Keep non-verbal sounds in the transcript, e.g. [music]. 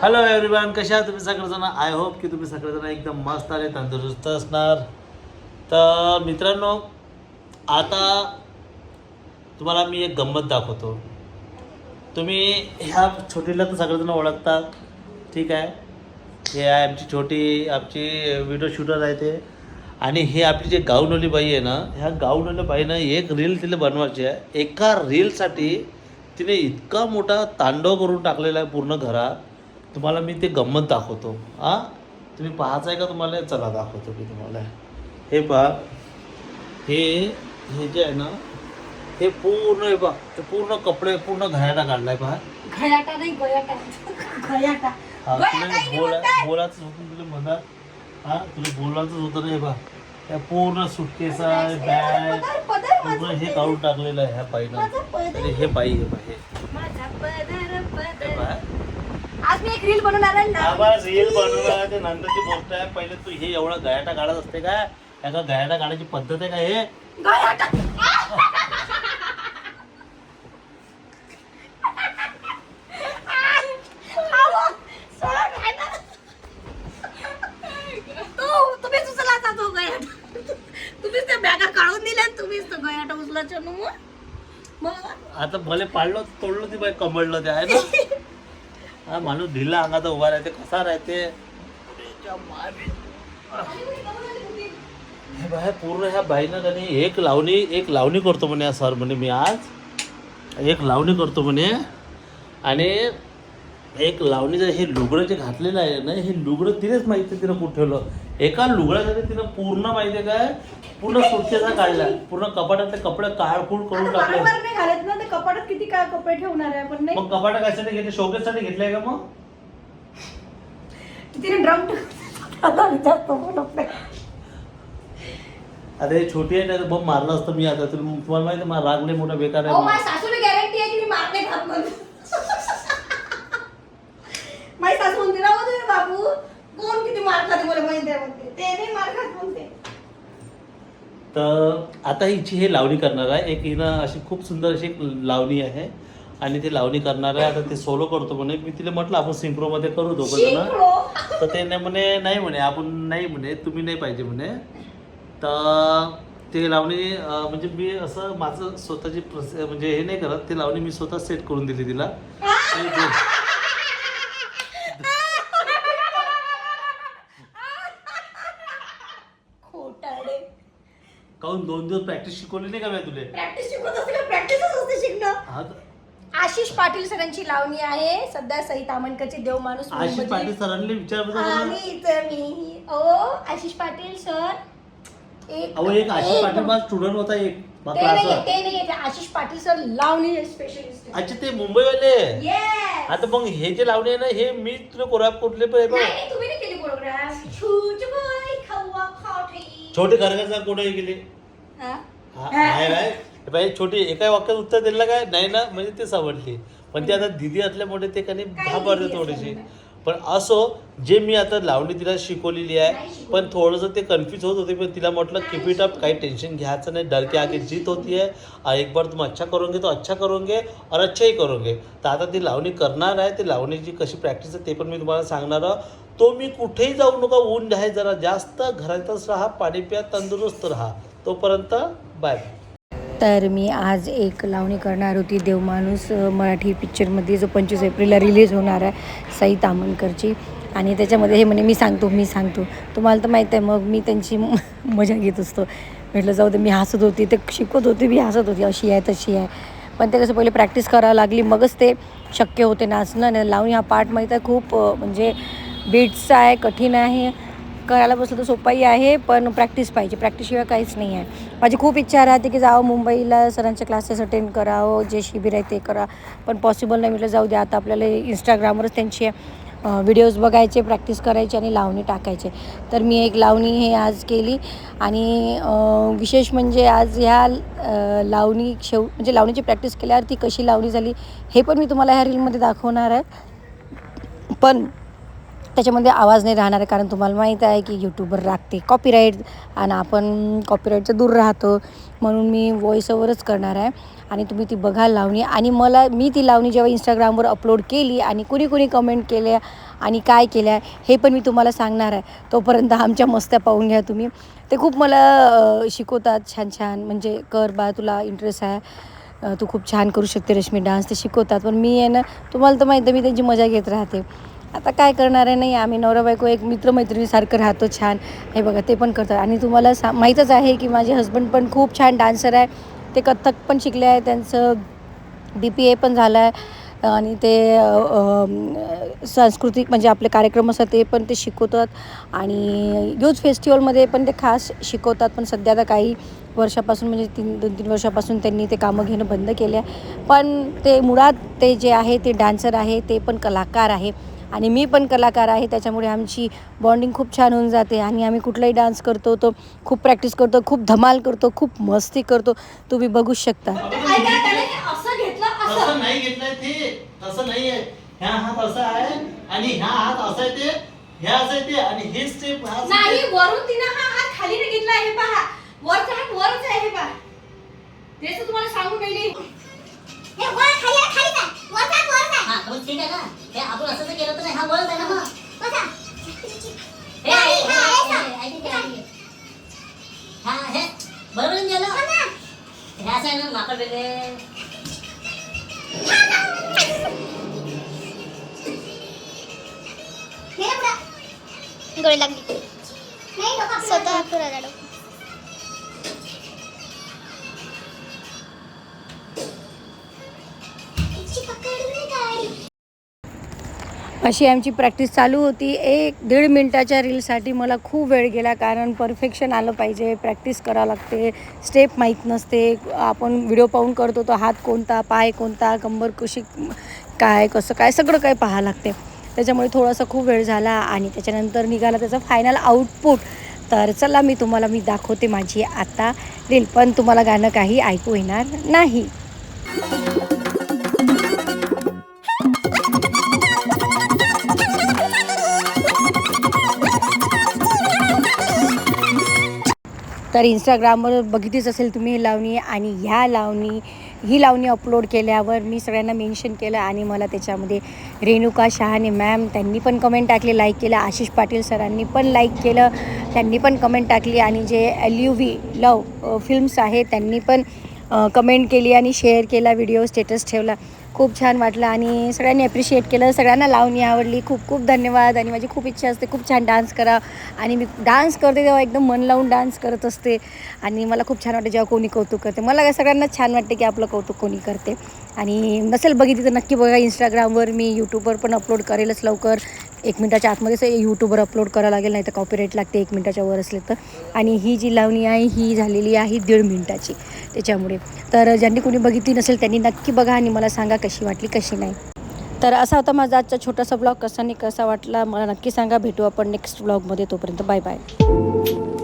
Hello everyone कशा आहात तुम्ही सगळेजण? आय होप की तुम्ही सगळेजण एकदम मस्त आणि तंदुरुस्त असणार. तर मित्रांनो आता तुम्हाला मी एक गंमत दाखवतो. तुम्ही ह्या छोटीला तर सगळेजण ओळखता ठीक आहे? हे आहे आमची छोटी आमची व्हिडिओ शूटर आहे ते. आणि हे आपली जे गावनोली बाई आहे ना ह्या गावनोली बाईनं एक रील तिला बनवायची आहे. एका रीलसाठी तिने इतका मोठा तांडव करून टाकलेला आहे पूर्ण घरात. तुम्हाला मी ते गंमत दाखवतो. हां? तुम्ही पाहायचं आहे का तुम्हाला? चला दाखवतो मी तुम्हाला. हे पहा. हे हे जे आहे ना हे पूर्ण हे पहा हे पूर्ण कपडे पूर्ण घायला काढलाय पहा. घयाटा नाही हा तुला बोला. बोलायचं होतं तुला मधात हा तुला बोलायचंच होतं ना हे पहा. या पूर्ण सुटकेसा बॅग पूर्ण हे काढून टाकलेलं आहे ह्या अरे हे बाई हे बाई हे माझा पदर हे पदर पहा आज मी एक रील बनवणार आहे ना. आवाज रील बनवणार ते नंतरची गोष्ट आहे. पहिले तू हे एवढा गयाटा काढत असते का? एका गयाटा काढायची पद्धत आहे का हे? गयाटा आवा, सोडा ना. तो तुम्हीच उचलाचा तो गयाटा तुम्हीच त्या बॅगा काढून दिल्या आणि तुम्हीच तो गयाटा उचलाच्या ना मग. मग आता भले पाडलं तोडलं ती बाई कमळलं ते आहे ना? [laughs] हा माणूस ढिला अंगाचा उभा राहते कसा राहते? हे बाय पूर्ण ह्या बाईनं का एक लावणी एक लावणी करतो म्हणे सर म्हणे मी आज. एक लावणी करतो म्हणे. आणि एक लावणी हे लुगडं जे घातलेलं आहे ना हे लुगडं तिनेच माहिती तिनं कुठं ठेवलं. एका लुगड्यासाठी तिनं पूर्ण माहिती आहे काय? पूर्ण सुटकेचा काढला. पूर्ण कपाटातले कपडे काळकूळ करून आता टाकले. वारंवार नाही घालत ना ते कपाटात किती काय कपडे ठेवणार आहे आपण नाही? मग कपाटा कशासाठी घेतले? शोकेसाठी घेतले का मग? तिने ड्रम जास्त बोलत नाही आता हे छोटी आहे ना बम मारलं असतं मी आता. तुला तुम्हाला माहिती मला रागले मोठा बेकार अहो आहे माझ्या सासूला गॅरंटी आहे की मी मारणे खात म्हणून माझी सासू म्हणते राहू दे रे बाबू कोण किती मार खाते मला माहिती आहे म्हणते ते नाही मार खात म्हणते तर आता हिची हे लावणी करणार आहे. एक हिनं अशी खूप सुंदर अशी एक लावणी आहे. आणि ती लावणी करणार आहे. आता ते सोलो करतो म्हणे. मी तिला म्हटलं आपण सिंक्रोमध्ये करू दोघं जण. तर ते नाही म्हणे नाही म्हणे. आपण नाही म्हणे. तुम्ही नाही पाहिजे म्हणे. तर ते लावणी म्हणजे मी असं माझं स्वतःची प्रस म्हणजे हे नाही करत. ते लावणी मी स्वतः सेट करून दिली तिला आणि ते- खोटाडे दोन दिवस प्रॅक्टिस शिकवली नाही का मी तुले? प्रॅक्टिस शिकवत असते का? प्रॅक्टिसच असते शिकणं. हा तर- आशिष पाटील सरांची लावणी आहे. सध्या सई तामणकरचे देव माणूस आशिष मुंबईचे. पाटील सरांनी विचारलं आणि इथं मी. ओ आशिष पाटील सर एक अहो एक आशिष एक- पाटील माझा स्टुडंट होता एक ते नाही ते नाही ते आशिष पाटील सर लावणी स्पेशलिस्ट अच्छा ते मुंबईवाले? येस आता मग हे जे लावणे आहे ना हे मी तुला कोराप कुठले पण नाही नाही, तुम्ही नाही केली प्रोग्राम छूच बाई खवा खाठी. छोटे खरगचा कोणी गेले? हा? हा, आहे काय हे बाई छोटी एका वाक्यात उत्तर दिलं काय? नाही ना म्हणजे ते समजली पण ते आता दिदी असल्यामुळे ते काही काय घाबरते थोडीशी? पण असो जे मी आता लावणी तिला शिकवलेली नाही आहे. पण थोडंसं ते कन्फ्यूज होत होते पण तिला म्हटलं कीप इट अप काही टेंशन घ्यायचं नाही. डर के आगे जीत होती है आ, एक बार तुम अच्छा करोगे तो अच्छा करोगे और अच्छा ही करोगे. तर आता ती लावणी करणार आहे. ती लावणीची कशी प्रॅक्टिस आहे ते पण मी तुम्हाला सांगणार आहे. तो मी कुठेही जाऊ नका ऊन आहे जरा जास्त घरातच राहा पाणी प्या तंदुरुस्त राहा. तोपर्यंत बाय. तर मी आज एक लावणी करणार होती देवमाणूस मराठी पिक्चरमध्ये जो पंचवीस एप्रिलला रिलीज होणार आहे सई तामणकरची. आणि त्याच्यामध्ये हे म्हणे मी सांगतो मी सांगतो. तुम्हाला तर माहीत आहे मग मी त्यांची मजा घेत असतो. म्हटलं जाऊ दे मी हसत होती ते शिकवत होती मी हसत होती अशी आहे तशी आहे. पण ते कसं पहिले प्रॅक्टिस करावं लागली मगच ते शक्य होते नाचणं. आणि लावणी हा पार्ट माहीत आहे खूप म्हणजे बीट्सचा आहे कठीण आहे. करायला बसलं तर सोपाही आहे पण प्रॅक्टिस पाहिजे. प्रॅक्टिसशिवाय काहीच नाही आहे. माझी खूप इच्छा राहते की जावं मुंबईला सरांचे क्लासेस अटेंड करावं जे शिबिर आहे ते करा. पण पॉसिबल नाही. म्हटलं जाऊ द्या आता आपल्याला इंस्टाग्रामवरच त्यांचे व्हिडिओज बघायचे प्रॅक्टिस करायचे आणि लावणी टाकायचे. तर मी एक लावणी हे आज केली आणि विशेष म्हणजे आज ह्या लावणी शेव म्हणजे लावणीची प्रॅक्टिस केल्यावर ती कशी लावणी झाली हे पण मी तुम्हाला ह्या रीलमध्ये दाखवणार आहे. पण त्याच्यामध्ये आवाज नाही राहणार आहे कारण तुम्हाला माहीत आहे की यूट्यूबवर राखते कॉपीराईट आणि आपण कॉपीराईटचं दूर राहतो म्हणून मी व्हॉइस ओव्हरच करणार आहे. आणि तुम्ही ती बघा लावणी. आणि मला मी ती लावणी जेव्हा इंस्टाग्रामवर अपलोड केली आणि कुणी कुणी कमेंट केल्या आणि काय केल्या हे पण मी तुम्हाला सांगणार आहे. तोपर्यंत आमच्या मस्त्या पाहून घ्या तुम्ही. ते खूप मला शिकवतात छान छान. म्हणजे कर बा तुला इंटरेस्ट आहे. तू खूप छान करू शकते रश्मी डान्स ते शिकवतात. पण मी आहे ना तुम्हाला तर माहिती आहे, मी त्यांची मजा घेत राहते. आता काय करणार आहे? नाही आम्ही नवरा बायको एक मित्रमैत्रिणीसारखं राहतो छान. हे बघा ते पण करतात. आणि तुम्हाला सा माहीतच आहे की माझे हस्बंड पण खूप छान डान्सर आहे. ते कथ्थक पण शिकले आहे. त्यांचं डी पी ए पण झालं आहे. आणि ते सांस्कृतिक म्हणजे आपले कार्यक्रम असतात ते पण ते शिकवतात. आणि यूथ फेस्टिवलमध्ये पण ते खास शिकवतात. पण सध्या आता काही वर्षापासून म्हणजे तीन दोन तीन वर्षापासून त्यांनी ते कामं घेणं बंद केले आहे. पण ते मुळात ते जे आहे ते डान्सर आहे ते पण कलाकार आहे. आणि मी पण कलाकार आहे त्याच्यामुळे आमची बॉन्डिंग खूप छान होऊन जाते आणि आम्ही कुठलाही डान्स करतो तो खूप प्रॅक्टिस करतो खूप धमाल करतो खूप मस्ती करतो तुम्ही बघूच शकता. ऐका त्याने असं घेतलं असं. तसं नाही घेतलंय ते. तसं नाही आहे ह्या हात असा आहे आणि ह्या हात असा आहे ते ह्या असं आहे ते आणि हे स्टेप हा नाही वरून तिनं हा हात खाली नाही घेतला हे पहा. वरचा हात वरच आहे हे पहा. तेच तर तुम्हाला सांगून राहिली. हे वर खाली. वरचा वरच. हा मग ठीक आहे ना हे आपण असं जर केलं तर नाही, हा आहे ना मग. हे, हे, हा, हे, ऐसा. हे, ऐक, ऐक, ऐक. हा हे बरोबर आहे ना हो ना. हे असं आहे ना माकड वेगळे. गोळी लागली. स्वतः फिरायला डोकं. अशी आमची प्रॅक्टिस चालू होती. एक दीड मिनटाच्या रीलसाठी मला खूप वेळ गेला कारण परफेक्शन आलं पाहिजे प्रॅक्टिस करावं लागते. स्टेप माहीत नसते. आपण व्हिडिओ पाहून करतो तो हात कोणता पाय कोणता कंबर कशी काय कसं काय सगळं काय पाहावं लागते. त्याच्यामुळे थोडासा खूप वेळ झाला आणि त्याच्यानंतर निघाला त्याचा फायनल आउटपुट तर चला मी तुम्हाला मी दाखवते माझी आता रील. पण तुम्हाला गाणं काही ऐकू येणार नाही. तर इंस्टाग्रामवर बघितलीच असेल तुम्ही ही लावणी आणि ह्या लावणी ही लावणी अपलोड केल्यावर मी सगळ्यांना मेन्शन केलं आणि मला त्याच्यामध्ये रेणुका शहाणे मॅम त्यांनी पण कमेंट टाकली लाईक केलं. आशिष पाटील सरांनी पण लाईक केलं. त्यांनी पण कमेंट टाकली आणि J L U V love films आहे त्यांनी पण कमेंट केली आणि शेअर केला व्हिडिओ स्टेटस ठेवला. खूप छान वाटलं आणि सगळ्यांनी अप्रिशिएट केलं. सगळ्यांना लावणी आवडली. खूप खूप धन्यवाद आणि माझी खूप इच्छा असते. खूप छान डान्स करा. आणि मी डान्स करते तेव्हा एकदम मन लावून डान्स करत असते. आणि मला खूप छान वाटते जेव्हा कोणी कौतुक करते. मला काय सगळ्यांनाच छान वाटते की आपलं कौतुक कोणी करते. आणि नसेल बघितली तर नक्की बघा इंस्टाग्रामवर मी यूट्यूबवर पण अपलोड करेलच लवकर. एक मिनटाच्या आतमध्येच यूट्यूबवर अपलोड करावं लागेल नाही तर कॉपीराईट लागते एक मिनटाच्या वर असले तर. आणि ही जी लावणी आहे ही झालेली आहे दीड मिनटाची त्याच्यामुळे. तर ज्यांनी कोणी बघितली नसेल त्यांनी नक्की बघा आणि मला सांगा कशी वाटली कशी नाही. तर असा होता माझा आजचा छोटासा ब्लॉग कसा नाही कसा वाटला मला नक्की सांगा. भेटू आपण नेक्स्ट ब्लॉगमध्ये तोपर्यंत बाय बाय